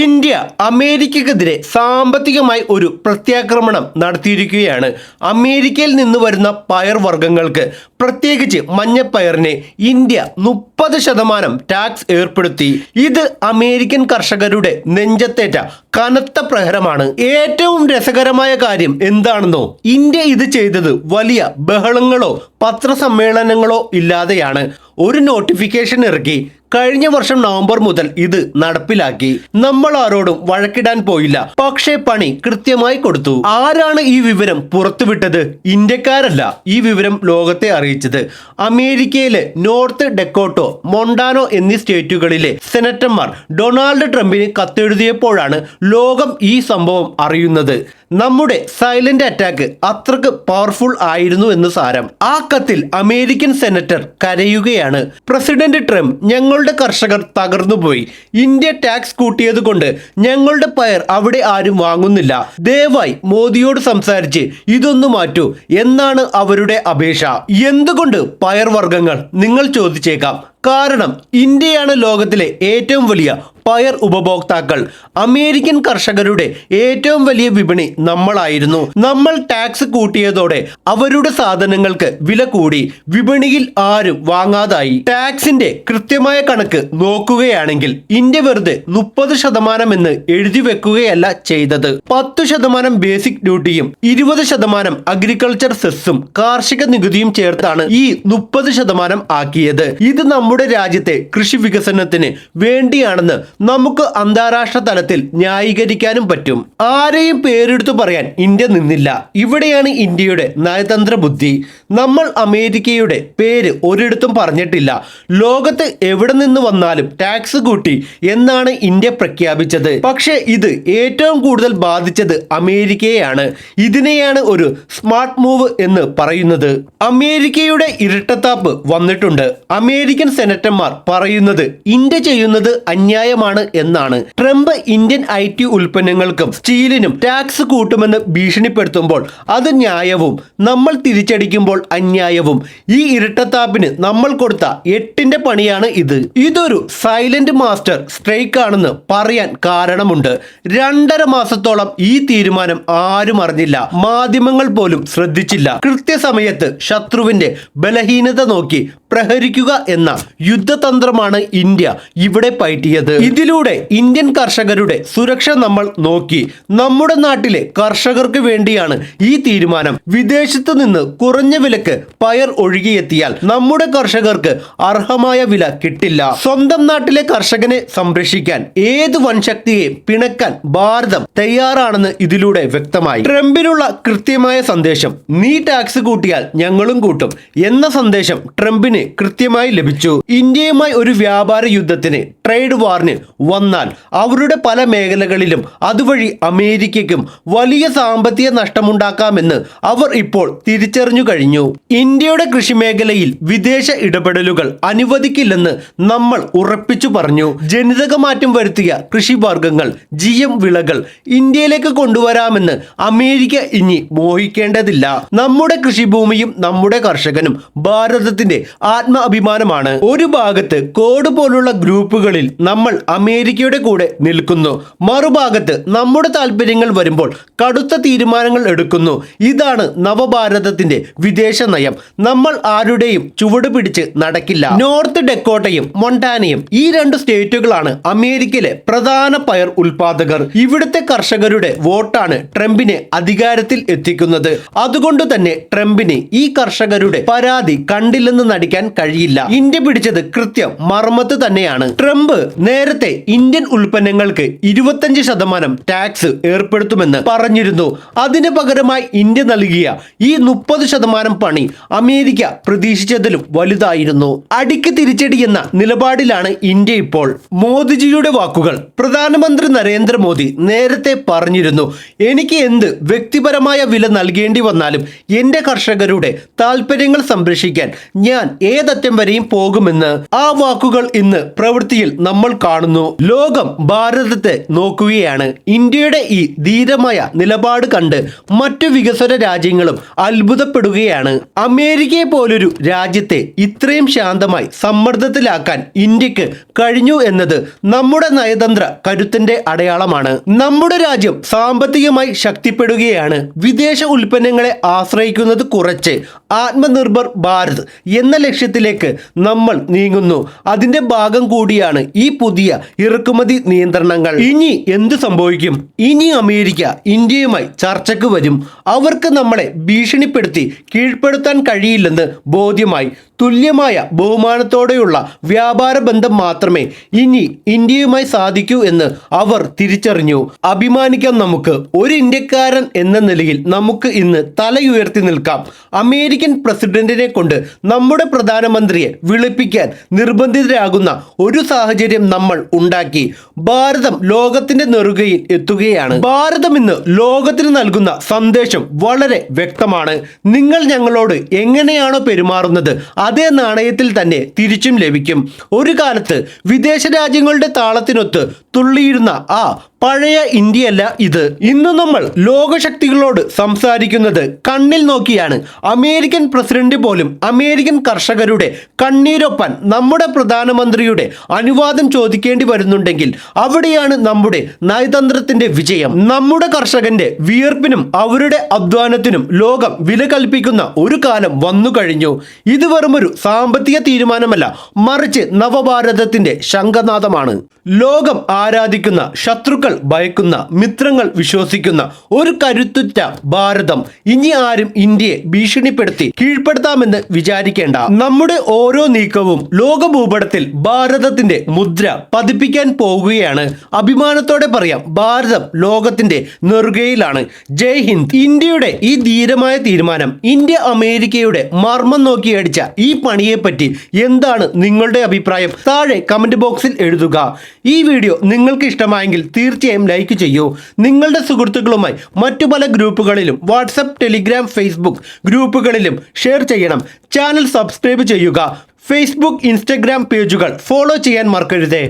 India അമേരിക്കക്കെതിരെ സാമ്പത്തികമായി ഒരു പ്രത്യാക്രമണം നടത്തിയിരിക്കുകയാണ്. അമേരിക്കയിൽ നിന്ന് വരുന്ന പയർ വർഗങ്ങൾക്ക് പ്രത്യേകിച്ച് മഞ്ഞപ്പയറിന് ഇന്ത്യ മുപ്പത് ശതമാനം ടാക്സ് ഏർപ്പെടുത്തി. ഇത് അമേരിക്കൻ കർഷകരുടെ നെഞ്ചത്തേറ്റ കനത്ത പ്രഹരമാണ്. ഏറ്റവും രസകരമായ കാര്യം എന്താണെന്നോ ഇന്ത്യ ഇത് ചെയ്തത് വലിയ ബഹളങ്ങളോ പത്രസമ്മേളനങ്ങളോ ഇല്ലാതെയാണ്. ഒരു നോട്ടിഫിക്കേഷൻ ഇറക്കി കഴിഞ്ഞ വർഷം നവംബർ മുതൽ ഇത് നടപ്പിലാക്കി. നമ്മൾ ആരോടും വഴക്കിടാൻ പോയില്ല. പക്ഷേ പണി കൃത്യമായി കൊടുത്തു. ആരാണ് ഈ വിവരം പുറത്തുവിട്ടത്? ഇന്ത്യക്കാരല്ല ഈ വിവരം ലോകത്തെ അറിയിച്ചത്. അമേരിക്കയിലെ നോർത്ത് ഡെക്കോട്ടോ മൊണ്ടാനോ എന്നീ സ്റ്റേറ്റുകളിലെ സെനറ്റർമാർ ഡൊണാൾഡ് ട്രംപിന് കത്തെഴുതിയപ്പോഴാണ് ലോകം ഈ സംഭവം അറിയുന്നത്. നമ്മുടെ സൈലന്റ് അറ്റാക്ക് അത്രയ്ക്ക് പവർഫുൾ ആയിരുന്നു എന്ന് സാരം. ആ കത്തിൽ അമേരിക്കൻ സെനറ്റർ കരയുകയാണ്. പ്രസിഡന്റ് ട്രംപ് ഞങ്ങളുടെ കർഷകർ തകർന്നുപോയി ഇന്ത്യ ടാക്സ് കൂട്ടിയത് കൊണ്ട് ഞങ്ങളുടെ പയർ അവിടെ ആരും വാങ്ങുന്നില്ല. ദയവായി മോദിയോട് സംസാരിച്ച് ഇതൊന്നു മാറ്റൂ എന്നാണ് അവരുടെ അപേക്ഷ. എന്തുകൊണ്ട് പയർ വർഗങ്ങൾ? നിങ്ങൾ ചോദിച്ചേക്കാം. കാരണം ഇന്ത്യയാണ് ലോകത്തിലെ ഏറ്റവും വലിയ പയർ ഉപഭോക്താക്കൾ അമേരിക്കൻ കർഷകരുടെ ഏറ്റവും വലിയ വിപണി നമ്മളായിരുന്നു. നമ്മൾ ടാക്സ് കൂട്ടിയതോടെ അവരുടെ സാധനങ്ങൾക്ക് വില കൂടി. വിപണിയിൽ ആരും വാങ്ങാതായി. ടാക്സിന്റെ കൃത്യമായ കണക്ക് നോക്കുകയാണെങ്കിൽ ഇന്ത്യ വെറുതെ മുപ്പത് ശതമാനം എന്ന് എഴുതി വെക്കുകയല്ല ചെയ്തത്. പത്ത് ശതമാനം ബേസിക് ഡ്യൂട്ടിയും ഇരുപത് ശതമാനം അഗ്രികൾച്ചർ സെസ്സും കാർഷിക നികുതിയും ചേർത്താണ് ഈ മുപ്പത് ശതമാനം ആക്കിയത്. ഇത് നമ്മുടെ രാജ്യത്തെ കൃഷി വികസനത്തിന് വേണ്ടിയാണെന്ന് നമുക്ക് അന്താരാഷ്ട്ര തലത്തിൽ ന്യായീകരിക്കാനും പറ്റും. ആരെയും പേരെടുത്തു പറയാൻ ഇന്ത്യ നിന്നില്ല. ഇവിടെയാണ് ഇന്ത്യയുടെ നയതന്ത്ര ബുദ്ധി. നമ്മൾ അമേരിക്കയുടെ പേര് ഒരിടത്തും പറഞ്ഞിട്ടില്ല. ലോകത്ത് എവിടെ നിന്ന് വന്നാലും ടാക്സ് കൂട്ടി എന്നാണ് ഇന്ത്യ പ്രഖ്യാപിച്ചത്. പക്ഷേ ഇത് ഏറ്റവും കൂടുതൽ ബാധിച്ചത് അമേരിക്കയെയാണ്. ഇതിനെയാണ് ഒരു സ്മാർട്ട് മൂവ് എന്ന് പറയുന്നത്. അമേരിക്കയുടെ ഇരട്ടത്താപ്പ് വന്നിട്ടുണ്ട്. അമേരിക്കൻ സെനറ്റർമാർ പറയുന്നത് ഇന്ത്യ ചെയ്യുന്നത് അന്യായമാണ്. എന്നാണ്. ട്രംപ് ഇന്ത്യൻ ഐ ടി ഉൽപ്പന്നങ്ങൾക്കും സ്റ്റീലിനും ടാക്സ് കൂട്ടുമെന്ന് ഭീഷണിപ്പെടുത്തുമ്പോൾ അത് ന്യായവും നമ്മൾ തിരിച്ചടിക്കുമ്പോൾ അന്യായവും. ഈ ഇരട്ടത്താപ്പിന് നമ്മൾ കൊടുത്ത എട്ടിന്റെ പണിയാണ് ഇത്. ഇതൊരു സൈലന്റ് മാസ്റ്റർ സ്ട്രൈക്ക് ആണെന്ന് പറയാൻ കാരണമുണ്ട്. രണ്ടര മാസത്തോളം ഈ തീരുമാനം ആരും അറിഞ്ഞില്ല. മാധ്യമങ്ങൾ പോലും ശ്രദ്ധിച്ചില്ല. കൃത്യസമയത്ത് ശത്രുവിന്റെ ബലഹീനത നോക്കി പ്രഹരിക്കുക എന്ന യുദ്ധതന്ത്രമാണ് ഇന്ത്യ ഇവിടെ പയറ്റിയത്. ഇതിലൂടെ ഇന്ത്യൻ കർഷകരുടെ സുരക്ഷ നമ്മൾ നോക്കി. നമ്മുടെ നാട്ടിലെ കർഷകർക്ക് വേണ്ടിയാണ് ഈ തീരുമാനം. വിദേശത്ത് നിന്ന് കുറഞ്ഞ വിലക്ക് പയർ ഒഴുകിയെത്തിയാൽ നമ്മുടെ കർഷകർക്ക് അർഹമായ വില കിട്ടില്ല. സ്വന്തം നാട്ടിലെ കർഷകനെ സംരക്ഷിക്കാൻ ഏത് വൻശക്തിയെയും പിണക്കാൻ ഭാരതം തയ്യാറാണെന്ന് ഇതിലൂടെ വ്യക്തമായി. ട്രംപിനുള്ള കൃത്യമായ സന്ദേശം നീ ടാക്സ് കൂട്ടിയാൽ ഞങ്ങളും കൂട്ടും എന്ന സന്ദേശം ട്രംപിന് കൃത്യമായി ലഭിച്ചു. ഇന്ത്യയുമായി ഒരു വ്യാപാര യുദ്ധത്തിന് ട്രേഡ് വാറിന് വന്നാൽ അവരുടെ പല മേഖലകളിലും അതുവഴി അമേരിക്കയ്ക്കും വലിയ സാമ്പത്തിക നഷ്ടമുണ്ടാക്കാമെന്ന് അവർ ഇപ്പോൾ തിരിച്ചറിഞ്ഞു കഴിഞ്ഞു. ഇന്ത്യയുടെ കൃഷി മേഖലയിൽ വിദേശ ഇടപെടലുകൾ അനുവദിക്കില്ലെന്ന് നമ്മൾ ഉറപ്പിച്ചു പറഞ്ഞു. ജനിതക മാറ്റം വരുത്തിയ കൃഷിവർഗങ്ങൾ ജി എം വിളകൾ ഇന്ത്യയിലേക്ക് കൊണ്ടുവരാമെന്ന് അമേരിക്ക ഇനി മോഹിക്കേണ്ടതില്ല. നമ്മുടെ കൃഷിഭൂമിയും നമ്മുടെ കർഷകനും ഭാരതത്തിന്റെ ആത്മാഭിമാനമാണ്. ഒരു ഭാഗത്ത് കോഡ് പോലുള്ള ഗ്രൂപ്പുകളിൽ നമ്മൾ അമേരിക്കയുടെ കൂടെ നിൽക്കുന്നു. മറുഭാഗത്ത് നമ്മുടെ താല്പര്യങ്ങൾ വരുമ്പോൾ കടുത്ത തീരുമാനങ്ങൾ എടുക്കുന്നു. ഇതാണ് നവഭാരതത്തിന്റെ വിദേശ നയം. നമ്മൾ ആരുടെയും ചുവട് പിടിച്ച് നടക്കില്ല. നോർത്ത് ഡെക്കോട്ടയും മൊണ്ടാനയും ഈ രണ്ട് സ്റ്റേറ്റുകളാണ് അമേരിക്കയിലെ പ്രധാന പയർ ഉൽപാദകർ. ഇവിടുത്തെ കർഷകരുടെ വോട്ടാണ് ട്രംപിനെ അധികാരത്തിൽ എത്തിക്കുന്നത്. അതുകൊണ്ട് തന്നെ ട്രംപിന് ഈ കർഷകരുടെ പരാതി കണ്ടില്ലെന്ന് നടിക്കാൻ കഴിയില്ല. ഇന്ത്യ പിടിച്ചത് കൃത്യം മർമ്മത്ത് തന്നെയാണ്. ട്രംപ് നേരത്തെ ഇന്ത്യൻ ഉൽപ്പന്നങ്ങൾക്ക് ഇരുപത്തഞ്ച് ശതമാനം ടാക്സ് ഏർപ്പെടുത്തുമെന്ന് പറഞ്ഞിരുന്നു. അതിന് പകരമായി ഇന്ത്യ നൽകിയ ഈ മുപ്പത് ശതമാനം പണി അമേരിക്ക പ്രതീക്ഷിച്ചതിലും വലുതായിരുന്നു. അടിക്ക് തിരിച്ചടി എന്ന നിലപാടിലാണ് ഇന്ത്യ ഇപ്പോൾ. മോദിജിയുടെ വാക്കുകൾ പ്രധാനമന്ത്രി നരേന്ദ്രമോദി നേരത്തെ പറഞ്ഞിരുന്നു. എനിക്ക് എന്ത് വ്യക്തിപരമായ വില നൽകേണ്ടി വന്നാലും എന്റെ കർഷകരുടെ താല്പര്യങ്ങൾ സംരക്ഷിക്കാൻ ഞാൻ ഏതറ്റം വരെയും പോകുമെന്ന് ആ വാക്കുകൾ ഇന്ന് പ്രവൃത്തിയിൽ നമ്മൾ കാണുന്നു. നീങ്ങുന്നു ലോകം ഭാരതത്തെ നോക്കുകയാണ്. ഇന്ത്യയുടെ ഈ ധീരമായ നിലപാട് കണ്ട് മറ്റു വികസന രാജ്യങ്ങളും അത്ഭുതപ്പെടുകയാണ്. അമേരിക്കയെ പോലൊരു രാജ്യത്തെ ഇത്രയും ശാന്തമായി സമ്മർദ്ദത്തിലാക്കാൻ ഇന്ത്യയ്ക്ക് കഴിഞ്ഞു എന്നത് നമ്മുടെ നയതന്ത്ര കരുത്തിന്റെ അടയാളമാണ്. നമ്മുടെ രാജ്യം സാമ്പത്തികമായി ശക്തിപ്പെടുകയാണ്. വിദേശ ഉൽപ്പന്നങ്ങളെ ആശ്രയിക്കുന്നത് കുറച്ച് ആത്മനിർഭർ ഭാരത് എന്ന ലക്ഷ്യത്തിലേക്ക് നമ്മൾ നീങ്ങുന്നു. അതിന്റെ ഭാഗം കൂടിയാണ് ഈ പുതിയ ഇറക്കുമതി നിയന്ത്രണങ്ങൾ. ഇനി എന്ത് സംഭവിക്കും? ഇനി അമേരിക്ക ഇന്ത്യയുമായി ചർച്ചയ്ക്ക് വരും. അവർക്ക് നമ്മളെ ഭീഷണിപ്പെടുത്തി കീഴ്പ്പെടുത്താൻ കഴിയില്ലെന്ന് ബോധ്യമായി. തുല്യമായ ബഹുമാനത്തോടെയുള്ള വ്യാപാര ബന്ധം മാത്രമേ ഇനി ഇന്ത്യയുമായി സാധിക്കൂ എന്ന് അവർ തിരിച്ചറിഞ്ഞു. അഭിമാനിക്കാം നമുക്ക്. ഒരു ഇന്ത്യക്കാരൻ എന്ന നിലയിൽ നമുക്ക് ഇന്ന് തലയുയർത്തി നിൽക്കാം. അമേരിക്കൻ പ്രസിഡന്റിനെ കൊണ്ട് നമ്മുടെ പ്രധാനമന്ത്രിയെ വിളിപ്പിക്കാൻ നിർബന്ധിതരാകുന്ന ഒരു സാഹചര്യം നമ്മൾ ഉണ്ടാക്കി ഭാരതം ലോകത്തിന്റെ നെറുകയിൽ എത്തുകയാണ്. ഭാരതം ഇന്ന് ലോകത്തിന് നൽകുന്ന സന്ദേശം വളരെ വ്യക്തമാണ്. നിങ്ങൾ ഞങ്ങളോട് എങ്ങനെയാണോ പെരുമാറുന്നത് അതേ നാണയത്തിൽ തന്നെ തിരിച്ചും ലഭിക്കും. ഒരു കാലത്ത് വിദേശ രാജ്യങ്ങളുടെ താളത്തിനൊത്ത് തുള്ളിയിരുന്ന ആ പഴയ ഇന്ത്യയല്ല ഇത്. ഇന്ന് നമ്മൾ ലോകശക്തികളോട് സംസാരിക്കുന്നത് കണ്ണിൽ നോക്കിയാണ്. അമേരിക്കൻ പ്രസിഡന്റ് പോലും അമേരിക്കൻ കർഷകരുടെ കണ്ണീരൊപ്പാൻ നമ്മുടെ പ്രധാനമന്ത്രിയുടെ അനുവാദം ചോദിക്കേണ്ടി വരുന്നുണ്ടെങ്കിൽ അവിടെയാണ് നമ്മുടെ നയതന്ത്രത്തിന്റെ വിജയം. നമ്മുടെ കർഷകന്റെ വിയർപ്പിനും അവരുടെ അധ്വാനത്തിനും ലോകം വില കൽപ്പിക്കുന്ന ഒരു കാലം വന്നു കഴിഞ്ഞു. ഇത് വെറുമൊരു സാമ്പത്തിക തീരുമാനമല്ല മറിച്ച് നവഭാരതത്തിന്റെ ശംഖനാഥമാണ് ലോകം ആരാധിക്കുന്ന ശത്രുക്കൾ ഭയക്കുന്ന മിത്രങ്ങൾ വിശ്വസിക്കുന്ന ഒരു കരുത്തുറ്റ ഭാരതം ഇനി ആരും ഇന്ത്യയെ ഭീഷണിപ്പെടുത്തി കീഴ്പ്പെടുത്താമെന്ന് വിചാരിക്കേണ്ട. നമ്മുടെ ഓരോ നീക്കവും ലോകഭൂപടത്തിൽ ഭാരതത്തിന്റെ മുദ്ര പതിപ്പിക്കാൻ പോകുകയാണ് അഭിമാനത്തോടെ പറയാം ഭാരതം ലോകത്തിന്റെ നെറുകയിലാണ്. ജയ് ഹിന്ദ്. ഇന്ത്യയുടെ ഈ ധീരമായ തീരുമാനം ഇന്ത്യ അമേരിക്കയുടെ മർമ്മം നോക്കിയടിച്ച ഈ പണിയെപ്പറ്റി എന്താണ് നിങ്ങളുടെ അഭിപ്രായം? താഴെ കമന്റ് ബോക്സിൽ എഴുതുക. ഈ വീഡിയോ നിങ്ങൾക്ക് ഇഷ്ടമായെങ്കിൽ തീർച്ചയായും ലൈക്ക് ചെയ്യൂ. നിങ്ങളുടെ സുഹൃത്തുക്കളുമായി മറ്റു പല ഗ്രൂപ്പുകളിലും വാട്സപ്പ് ടെലിഗ്രാം ഫേസ്ബുക്ക് ഗ്രൂപ്പുകളിലും ഷെയർ ചെയ്യണം. ചാനൽ സബ്സ്ക്രൈബ് ചെയ്യുക. ഫേസ്ബുക്ക് ഇൻസ്റ്റഗ്രാം പേജുകൾ ഫോളോ ചെയ്യാൻ മറക്കരുതേ.